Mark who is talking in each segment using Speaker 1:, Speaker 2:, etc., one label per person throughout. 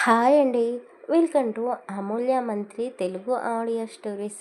Speaker 1: Hi అండి. Welcome to అమూల్య మంత్రి Telugu audio stories.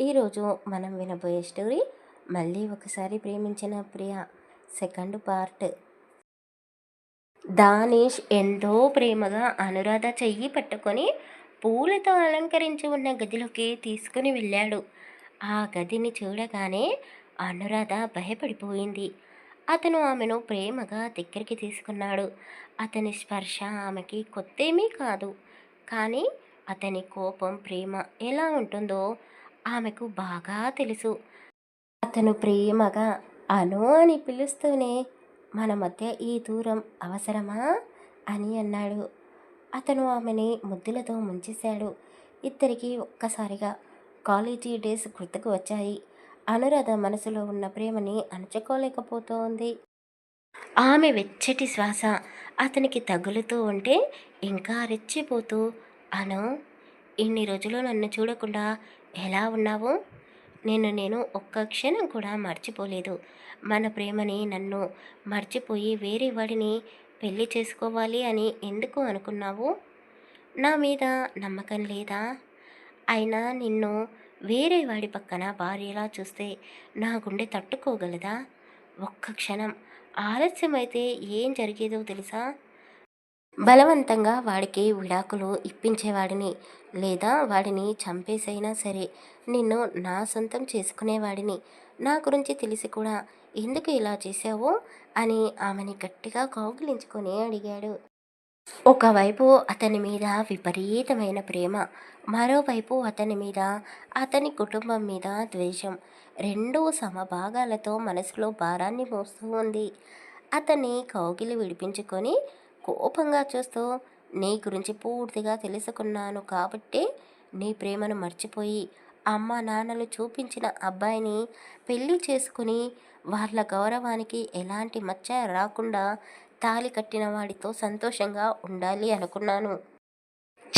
Speaker 1: ఈరోజు మనం వినబోయే స్టోరీ మళ్ళీ ఒకసారి ప్రేమించిన ప్రియ. Second part. దానేష్ ఎంతో ప్రేమగా అనురాధ చెయ్యి పట్టుకొని పూలతో అలంకరించి ఉన్న గదిలోకి తీసుకుని వెళ్ళాడు. ఆ గదిని చూడగానే అనురాధ భయపడిపోయింది. అతను ఆమెను ప్రేమగా దగ్గరికి తీసుకున్నాడు. అతని స్పర్శ ఆమెకి కొత్తేమీ కాదు. కానీ అతని కోపం ప్రేమ ఎలా ఉంటుందో ఆమెకు బాగా తెలుసు. అతను ప్రేమగా అను అని పిలుస్తూనే మన మధ్య ఈ దూరం అవసరమా అని అన్నాడు. అతను ఆమెని ముద్దులతో ముంచేశాడు. ఇద్దరికి ఒక్కసారిగా కాలేజీ డేస్ గుర్తుకు వచ్చాయి. అనురాధ మనసులో ఉన్న ప్రేమని అణచుకోలేకపోతోంది. ఆమె వెచ్చటి శ్వాస అతనికి తగులుతూ ఉంటే ఇంకా రెచ్చిపోతూ అను ఇన్ని రోజులు నన్ను చూడకుండా ఎలా ఉన్నావు? నేను నేను ఒక్క క్షణం కూడా మర్చిపోలేదు. మన ప్రేమని నన్ను మర్చిపోయి వేరే వాడిని పెళ్ళి చేసుకోవాలి అని ఎందుకు అనుకున్నావు? నా మీద నమ్మకం లేదా? అయినా నిన్ను వేరే వాడి పక్కన భార్యలా చూస్తే నా గుండె తట్టుకోగలదా? ఒక్క క్షణం. ఆలస్యమైతే ఏం జరిగేదో తెలుసా? బలవంతంగా వాడికి విడాకులు ఇప్పించేవాడిని. లేదా వాడిని చంపేసైనా సరే నిన్ను నా సొంతం చేసుకునేవాడిని. నా గురించి తెలిసి కూడా ఎందుకు ఇలా చేశావో? అని ఆమెని గట్టిగా కౌగిలించుకొని అడిగాడు. ఒకవైపు అతని మీద విపరీతమైన ప్రేమ మరోవైపు అతని మీద అతని కుటుంబం మీద ద్వేషం. రెండు సమభాగాలతో మనసులో భారాన్ని మోస్తూ ఉంది. అతన్ని కౌగిలి విడిపించుకొని కోపంగా చూస్తూ నీ గురించి పూర్తిగా తెలుసుకున్నాను కాబట్టి నీ ప్రేమను మర్చిపోయి అమ్మ నాన్నలు చూపించిన అబ్బాయిని పెళ్ళి చేసుకుని వాళ్ళ గౌరవానికి ఎలాంటి మచ్చ రాకుండా తాలి కట్టిన వాడితో సంతోషంగా ఉండాలి అనుకున్నాను.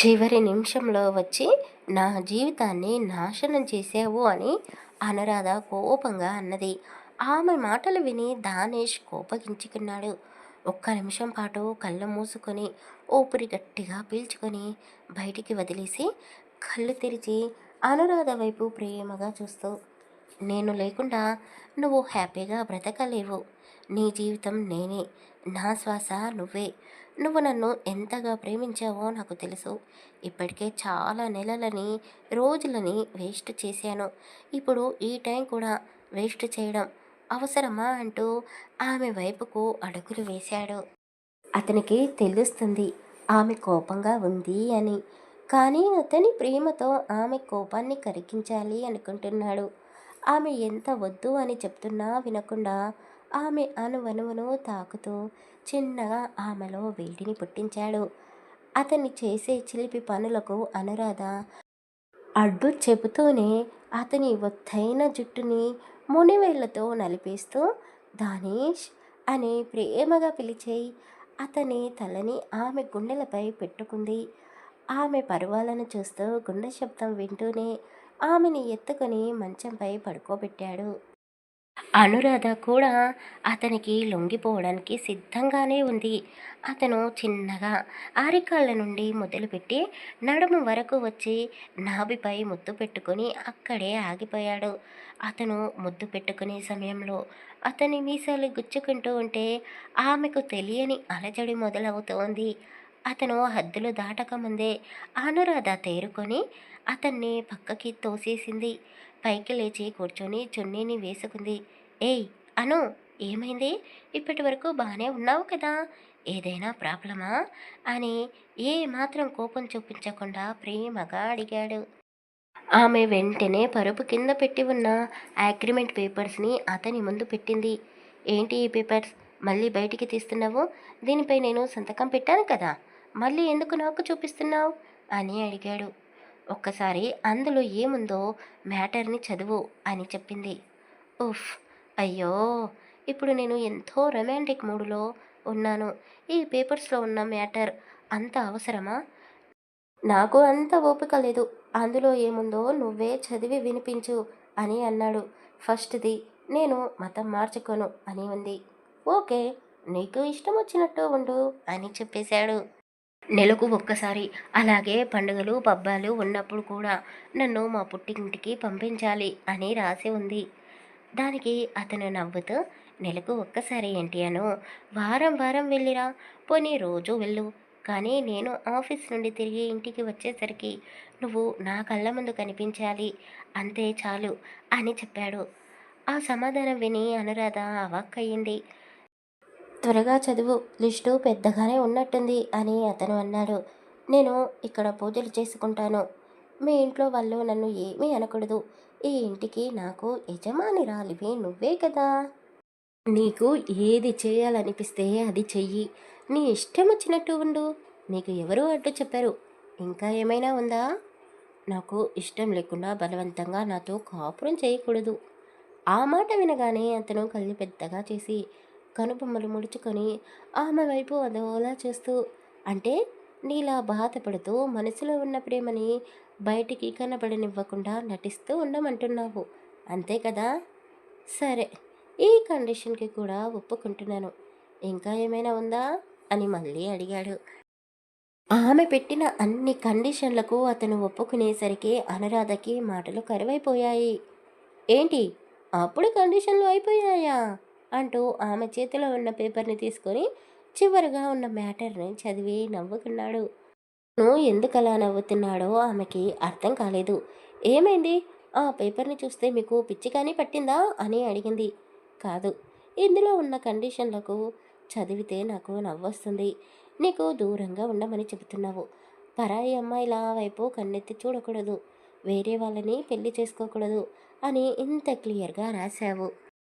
Speaker 1: చివరి నిమిషంలో వచ్చి నా జీవితాన్ని నాశనం చేసావు అని అనురాధ కోపంగా అన్నది. ఆమె మాటలు విని దానేష్ కోపగించుకున్నాడు. ఒక్క నిమిషం పాటు కళ్ళు మూసుకొని ఊపిరి గట్టిగా పీల్చుకొని బయటికి వదిలేసి కళ్ళు తెరిచి అనురాధ వైపు ప్రేమగా చూస్తూ నేను లేకుండా నువ్వు హ్యాపీగా బ్రతకలేవు. నీ జీవితం నేనే. నా శ్వాస నువ్వే. నువ్వు నన్ను ఎంతగా ప్రేమించావో నాకు తెలుసు. ఇప్పటికే చాలా నెలలని రోజులని వేస్ట్ చేశాను. ఇప్పుడు ఈ టైం కూడా వేస్ట్ చేయడం అవసరమా అంటూ ఆమె వైపుకు అడుగులు వేశాడు. అతనికి తెలుస్తుంది ఆమె కోపంగా ఉంది అని. కానీ అతని ప్రేమతో ఆమె కోపాన్ని కరిగించాలి అనుకుంటున్నాడు. ఆమె ఎంత వద్దు అని చెప్తున్నా వినకుండా ఆమె అనువనువును తాకుతూ చిన్నగా ఆమెలో వేడిని పుట్టించాడు. అతన్ని చేసే చిలిపి పనులకు అనురాధ అడ్డు చెబుతూనే అతని ఒత్తైన జుట్టుని మునివేళ్ళతో నలిపేస్తూ దానేష్ అని ప్రేమగా పిలిచే అతని తలని ఆమె గుండెలపై పెట్టుకుంది. ఆమె పరువాలను చూస్తూ గుండె శబ్దం వింటూనే ఆమెని ఎత్తుకొని మంచంపై పడుకోబెట్టాడు. అనురాధ కూడా అతనికి లొంగిపోవడానికి సిద్ధంగానే ఉంది. అతను చిన్నగా ఆరికాళ్ళ నుండి మొదలుపెట్టి నడుము వరకు వచ్చి నాభిపై ముద్దు పెట్టుకొని అక్కడే ఆగిపోయాడు. అతను ముద్దు పెట్టుకునే సమయంలో అతని మీసాలు గుచ్చుకుంటూ ఉంటే ఆమెకు తెలియని అలజడి మొదలవుతోంది. అతను హద్దులు దాటకముందే అనురాధ తేరుకొని అతన్ని పక్కకి తోసేసింది. పైకి లేచి కూర్చొని చున్నీని వేసుకుంది. ఏయ్ అను ఏమైంది? ఇప్పటి వరకు బాగానే ఉన్నావు కదా? ఏదైనా ప్రాబ్లమా? అని ఏ మాత్రం కోపం చూపించకుండా ప్రేమగా అడిగాడు. ఆమె వెంటనే పరుపు కింద పెట్టి ఉన్న అగ్రిమెంట్ పేపర్స్ని అతని ముందు పెట్టింది. ఏంటి ఈ పేపర్స్? మళ్ళీ బయటికి తీస్తున్నావు? దీనిపై నేను సంతకం పెట్టాను కదా? మళ్ళీ ఎందుకు నాకు చూపిస్తున్నావు? అని అడిగాడు. ఒక్కసారి అందులో ఏముందో మ్యాటర్ని చదువు అని చెప్పింది. ఉఫ్ అయ్యో! ఇప్పుడు నేను ఎంతో రొమాంటిక్ మూడులో ఉన్నాను. ఈ పేపర్స్లో ఉన్న మ్యాటర్ అంత అవసరమా? నాకు అంత ఓపిక లేదు. అందులో ఏముందో నువ్వే చదివి వినిపించు అని అన్నాడు. ఫస్ట్ది నేను మతం మార్చుకోను అని ఉంది. ఓకే నీకు ఇష్టం వచ్చినట్టు ఉండు అని చెప్పేశాడు. నెలకు ఒక్కసారి. అలాగే పండుగలు పబ్బాలు ఉన్నప్పుడు కూడా నన్ను మా పుట్టింటికి పంపించాలి అని రాసి ఉంది. దానికి అతను నవ్వుతూ నెలకు ఒక్కసారి ఏంటి అను? వారం వారం వెళ్ళిరా పోనీ రోజు వెళ్ళు. కానీ నేను ఆఫీస్ నుండి తిరిగి ఇంటికి వచ్చేసరికి నువ్వు నా కళ్ళ ముందు కనిపించాలి. అంతే చాలు అని చెప్పాడు. ఆ సమాధానం విని అనురాధ అవాక్కయ్యింది త్వరగా చదువు లిస్టు పెద్దగానే ఉన్నట్టుంది అని అతను అన్నాడు. నేను ఇక్కడ పూజలు చేసుకుంటాను. మీ ఇంట్లో వాళ్ళు నన్ను ఏమీ అనకూడదు. ఈ ఇంటికి నాకు యజమాని రాలివి నువ్వే కదా. నీకు ఏది చేయాలనిపిస్తే అది చెయ్యి. నీ ఇష్టం వచ్చినట్టు ఉండు. నీకు ఎవరు అడ్డు చెప్పారు. ఇంకా ఏమైనా ఉందా? నాకు ఇష్టం లేకుండా బలవంతంగా నాతో కాపురం చేయకూడదు. ఆ మాట వినగానే అతను కళ్ళు పెద్దగా చేసి కనుబొమ్మలు ముడుచుకొని ఆమె వైపు అదోలా చూస్తూ అంటే నీలా బాధపడుతూ మనసులో ఉన్న ప్రేమని బయటికి కనబడనివ్వకుండా నటిస్తూ ఉండమంటున్నావు. అంతే కదా? సరే ఈ కండిషన్కి కూడా ఒప్పుకుంటున్నాను. ఇంకా ఏమైనా ఉందా? అని మళ్ళీ అడిగాడు. ఆమె పెట్టిన అన్ని కండిషన్లకు అతను ఒప్పుకునేసరికి అనురాధకి మాటలు కరువైపోయాయి. ఏంటి? అప్పుడు కండిషన్లు అయిపోయాయా? అంటూ ఆమె చేతిలో ఉన్న పేపర్ని తీసుకొని చివరిగా ఉన్న మ్యాటర్ని చదివి నవ్వుకున్నాడు. నువ్వు ఎందుకు అలా నవ్వుతున్నాడో ఆమెకి అర్థం కాలేదు. ఏమైంది? ఆ పేపర్ని చూస్తే మీకు పిచ్చి కానీ పట్టిందా? అని అడిగింది. కాదు. ఇందులో ఉన్న కండిషన్లకు చదివితే నాకు నవ్వొస్తుంది. నీకు దూరంగా ఉండమని చెబుతున్నావు. పరాయి అమ్మాయిల వైపు కన్నెత్తి చూడకూడదు. వేరే వాళ్ళని పెళ్ళి చేసుకోకూడదు అని ఇంత క్లియర్గా రాశావు.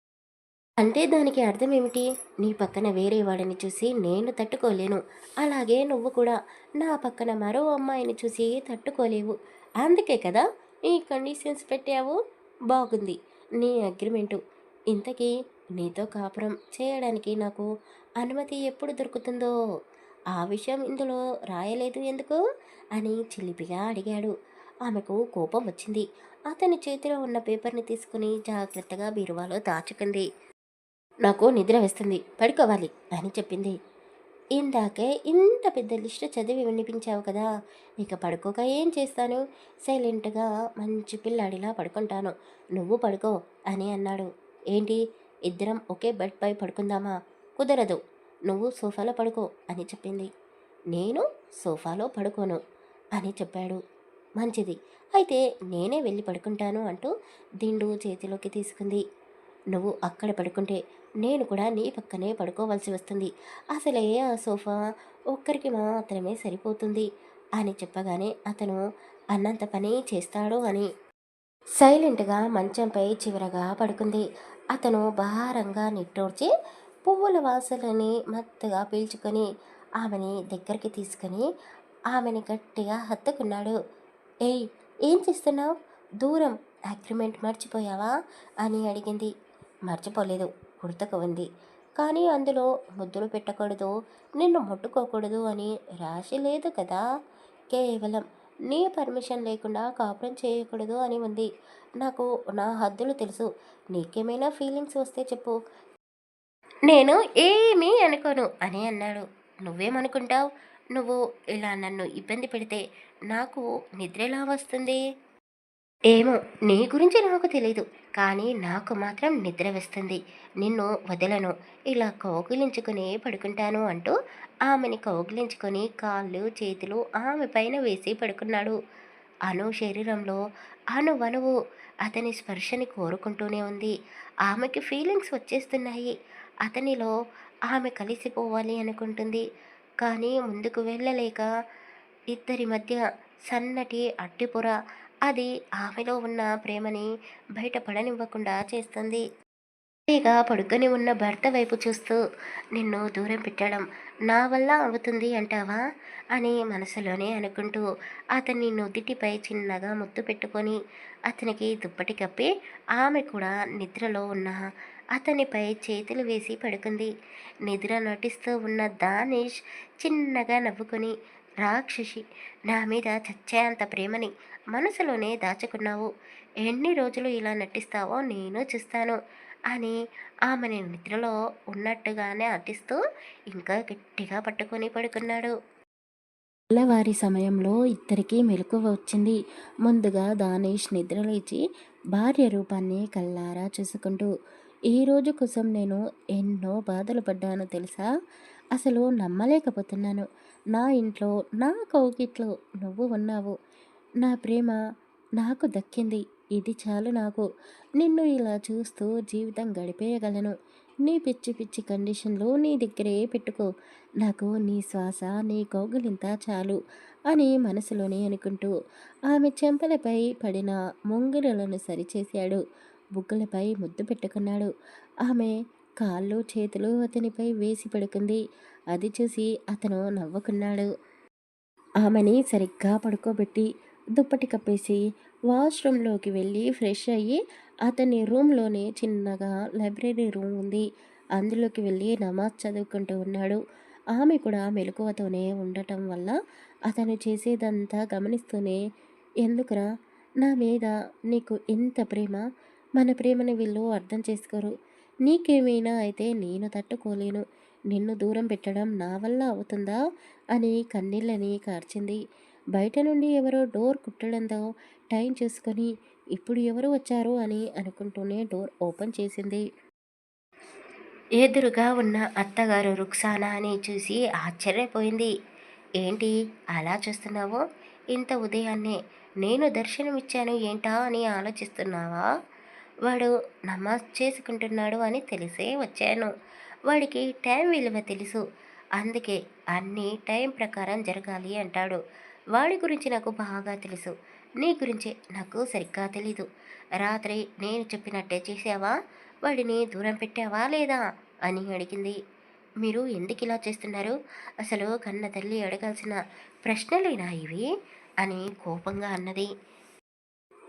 Speaker 1: అంటే దానికి అర్థం ఏమిటి నీ పక్కన వేరే వాడిని చూసి నేను తట్టుకోలేను. అలాగే నువ్వు కూడా. నా పక్కన మరో అమ్మాయిని చూసి తట్టుకోలేవు. అందుకే కదా ఈ కండిషన్స్ పెట్టావు? బాగుంది. నీ అగ్రిమెంటు ఇంతకీ నీతో కాపురం చేయడానికి నాకు అనుమతి ఎప్పుడు దొరుకుతుందో? ఆ విషయం ఇందులో రాయలేదు ఎందుకు? అని చిలిపిగా అడిగాడు. ఆమెకు కోపం వచ్చింది. అతని చేతిలో ఉన్న పేపర్ని తీసుకుని జాగ్రత్తగా బీరువాలో దాచుకుంది. నాకు నిద్ర వేస్తుంది. పడుకోవాలి అని చెప్పింది. ఇందాకే ఇంత పెద్ద లిస్ట్ చదివి వినిపించావు కదా ఇక పడుకోక ఏం చేస్తాను? సైలెంట్గా మంచి పిల్లాడిలా పడుకుంటాను. నువ్వు పడుకో అని అన్నాడు. ఏంటి? ఇద్దరం ఒకే బెడ్ పై పడుకుందామా? కుదరదు. నువ్వు సోఫాలో పడుకో అని చెప్పింది. నేను సోఫాలో పడుకోను అని చెప్పాడు. మంచిది. అయితే నేనే వెళ్ళి పడుకుంటాను అంటూ దిండు చేతిలోకి తీసుకుంది. నువ్వు అక్కడ పడుకుంటే నేను కూడా నీ పక్కనే పడుకోవాల్సి వస్తుంది. అసలే ఆ సోఫా ఒక్కరికి మాత్రమే సరిపోతుంది అని చెప్పగానే అతను అన్నంత పని చేస్తాడు అని. సైలెంట్గా మంచంపై చివరగా పడుకుంది. అతను భారంగా నిట్టూర్చి పువ్వుల వాసనని మత్తుగా పీల్చుకొని ఆమెని దగ్గరికి తీసుకొని ఆమెని గట్టిగా హత్తుకున్నాడు. ఏయ్ ఏం చేస్తున్నావు? దూరం అగ్రిమెంట్ మర్చిపోయావా? అని అడిగింది. మర్చిపోలేదు. గుర్తుకు ఉంది. కానీ అందులో ముద్దులు పెట్టకూడదు నిన్ను ముట్టుకోకూడదు అని రాసి లేదు కదా. కేవలం నీ పర్మిషన్ లేకుండా కాపురం చేయకూడదు అని ఉంది. నాకు నా హద్దులు తెలుసు. నీకేమైనా ఫీలింగ్స్ వస్తే చెప్పు. నేను ఏమీ అనుకోను అని అన్నాడు. నువ్వేమనుకుంటావు? నువ్వు ఇలా నన్ను ఇబ్బంది పెడితే నాకు నిద్ర ఎలా వస్తుంది? ఏమో నీ గురించి నాకు తెలీదు కానీ నాకు మాత్రం నిద్ర వస్తుంది. నిన్ను వదలను. ఇలా కౌగిలించుకుని పడుకుంటాను అంటూ ఆమెని కౌగిలించుకొని కాళ్ళు చేతులు ఆమె పైన వేసి పడుకున్నాడు. అను శరీరంలో అణువణువు అతని స్పర్శని కోరుకుంటూనే ఉంది. ఆమెకి ఫీలింగ్స్ వచ్చేస్తున్నాయి. అతనిలో ఆమె కలిసిపోవాలి అనుకుంటుంది. కానీ ముందుకు వెళ్ళలేక ఇద్దరి మధ్య సన్నటి అట్టిపుర అది ఆమెలో ఉన్న ప్రేమని బయటపడనివ్వకుండా చేస్తుంది. హ్యాపీగా పడుకొని ఉన్న భర్త వైపు చూస్తూ నిన్ను దూరం పెట్టడం నా వల్ల అవుతుంది అంటావా? అని మనసులోనే అనుకుంటూ అతన్ని నుదిటిపై చిన్నగా ముద్దు పెట్టుకొని అతనికి దుప్పటి కప్పి ఆమె కూడా నిద్రలో ఉన్న అతనిపై చేతులు వేసి పడుకుంది. నిద్ర నటిస్తూ ఉన్న దానిష్ చిన్నగా నవ్వుకొని రాక్షసి నా మీద చచ్చేంత ప్రేమని మనసులోనే దాచుకున్నావు. ఎన్ని రోజులు ఇలా నటిస్తావో నేను చూస్తాను అని ఆమెని నిద్రలో ఉన్నట్టుగానే అటిస్తూ ఇంకా గట్టిగా పట్టుకొని పడుకున్నాడు. తెల్లవారి సమయంలో ఇద్దరికీ మెలకువ వచ్చింది. ముందుగా దానేష్ నిద్రలేచి భార్య రూపాన్ని కల్లారా చూసుకుంటూ ఈ రోజు కోసం నేను ఎన్నో బాధలు పడ్డాను తెలుసా? అసలు నమ్మలేకపోతున్నాను. నా ఇంట్లో నా కౌకిట్లో నువ్వు ఉన్నావు. నా ప్రేమ నాకు దక్కింది. ఇది చాలు నాకు. నిన్ను ఇలా చూస్తూ జీవితం గడిపేయగలను. నీ పిచ్చి పిచ్చి కండిషన్లు నీ దగ్గరే పెట్టుకో. నాకు నీ శ్వాస నీ కౌగులింత చాలు అని మనసులోనే అనుకుంటూ ఆమె చెంపలపై పడిన ముంగిరలను సరిచేశాడు. బుగ్గలపై ముద్దు పెట్టుకున్నాడు. ఆమె కాళ్ళు చేతులు అతనిపై వేసి పడుకుంది. అది చూసి అతను నవ్వుకున్నాడు. ఆమెని సరిగ్గా పడుకోబెట్టి దుప్పటి కప్పేసి వాష్రూమ్లోకి వెళ్ళి ఫ్రెష్ అయ్యి అతని రూమ్లోనే చిన్నగా లైబ్రరీ రూమ్ ఉంది. అందులోకి వెళ్ళి నమాజ్ చదువుకుంటూ ఉన్నాడు. ఆమె కూడా మెలకువతోనే ఉండటం వల్ల అతను చేసేదంతా గమనిస్తూనే ఎందుకురా? నా మీద నీకు ఇంత ప్రేమ? మన ప్రేమను వీళ్ళు అర్థం చేసుకోరు. నీకేమైనా అయితే నేను తట్టుకోలేను. నిన్ను దూరం పెట్టడం నా వల్ల అవుతుందా? అని కన్నీళ్ళని కార్చింది. బయట నుండి ఎవరో డోర్ కుట్టడంతో టైం చూసుకొని ఇప్పుడు ఎవరు వచ్చారు అని అనుకుంటూనే డోర్ ఓపెన్ చేసింది. ఎదురుగా ఉన్న అత్తగారు రుక్సానా అని చూసి ఆశ్చర్యపోయింది. ఏంటి అలా చూస్తున్నావు? ఇంత ఉదయాన్నే నేను దర్శనమిచ్చాను ఏంటా అని ఆలోచిస్తున్నావా? వాడు నమాజ్ చేసుకుంటున్నాడు అని తెలిసే వచ్చాను. వాడికి టైం విలువ తెలుసు. అందుకే అన్నీ టైం ప్రకారం జరగాలి అంటాడు. వాడి గురించి నాకు బాగా తెలుసు. నీ గురించి నాకు సరిగ్గా తెలీదు. రాత్రి నేను చెప్పినట్టే చేసావా వాడిని దూరం పెట్టావా లేదా? అని అడిగింది. మీరు ఎందుకు ఇలా చేస్తున్నారు? అసలు కన్న తల్లి అడగాల్సిన ప్రశ్నలేనా ఇవి? అని కోపంగా అన్నది.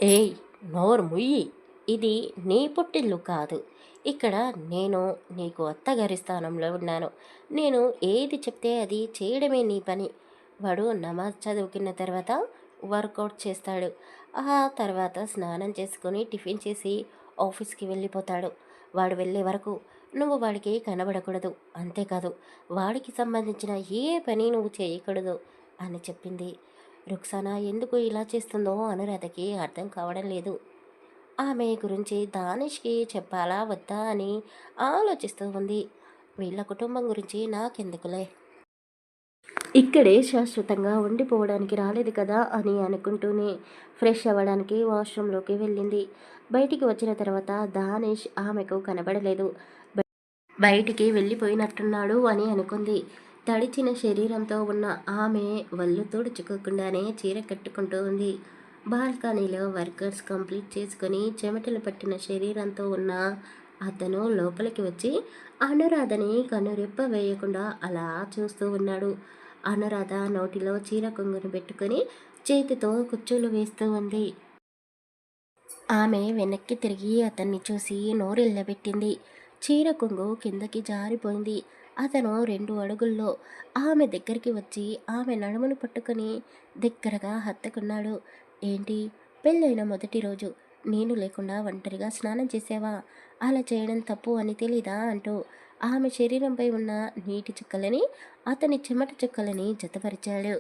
Speaker 1: ఏయ్ నోరు ముయ్యి ఇది నీ పుట్టిల్లు కాదు. ఇక్కడ నేను నీకు అత్తగారి స్థానంలో ఉన్నాను. నేను ఏది చెప్తే అది చేయడమే నీ పని. వాడు నమాజ్ చదువుకున్న తర్వాత వర్కౌట్ చేస్తాడు. ఆ తర్వాత స్నానం చేసుకొని టిఫిన్ చేసి ఆఫీస్కి వెళ్ళిపోతాడు. వాడు వెళ్ళే వరకు నువ్వు వాడికి కనబడకూడదు. అంతేకాదు వాడికి సంబంధించిన ఏ పని నువ్వు చేయకూడదు అని చెప్పింది. రుక్సానా ఎందుకు ఇలా చేస్తుందో అనురాధకి అర్థం కావడం లేదు. ఆమె గురించి దానిష్కి చెప్పాలా వద్దా అని ఆలోచిస్తూ ఉంది. వీళ్ళ కుటుంబం గురించి నాకెందుకులే? ఇక్కడే శాశ్వతంగా ఉండిపోవడానికి రాలేదు కదా అని అనుకుంటూనే ఫ్రెష్ అవ్వడానికి వాష్రూమ్లోకి వెళ్ళింది. బయటికి వచ్చిన తర్వాత దానేష్ ఆమెకు కనబడలేదు. బయటికి వెళ్ళిపోయినట్టున్నాడు అని అనుకుంది. తడిచిన శరీరంతో ఉన్న ఆమె వల్లు తుడుచుకోకుండానే చీర కట్టుకుంటూ ఉంది. బాల్కనీలో వర్కర్స్ కంప్లీట్ చేసుకొని చెమటలు పట్టిన శరీరంతో ఉన్న అతను లోపలికి వచ్చి అనురాధని కనురెప్ప వేయకుండా అలా చూస్తూ ఉన్నాడు. అనురాధ నోటిలో చీర కొంగును పెట్టుకొని చేతితో కుచ్చులు వేస్తూ ఉంది. ఆమె వెనక్కి తిరిగి అతన్ని చూసి నోరెళ్ళబెట్టింది. చీర కొంగు కిందకి జారిపోయింది. అతను రెండు అడుగుల్లో ఆమె దగ్గరికి వచ్చి ఆమె నడుమును పట్టుకొని దగ్గరగా హత్తుకున్నాడు. ఏంటి? పెళ్ళైన మొదటి రోజు నేను లేకుండా ఒంటరిగా స్నానం చేసావా? అలా చేయడం తప్పు అని తెలీదా అంటూ ఆమె శరీరంపై ఉన్న నీటి చుక్కలని అతని చెమట చుక్కలని జతపరిచాడు.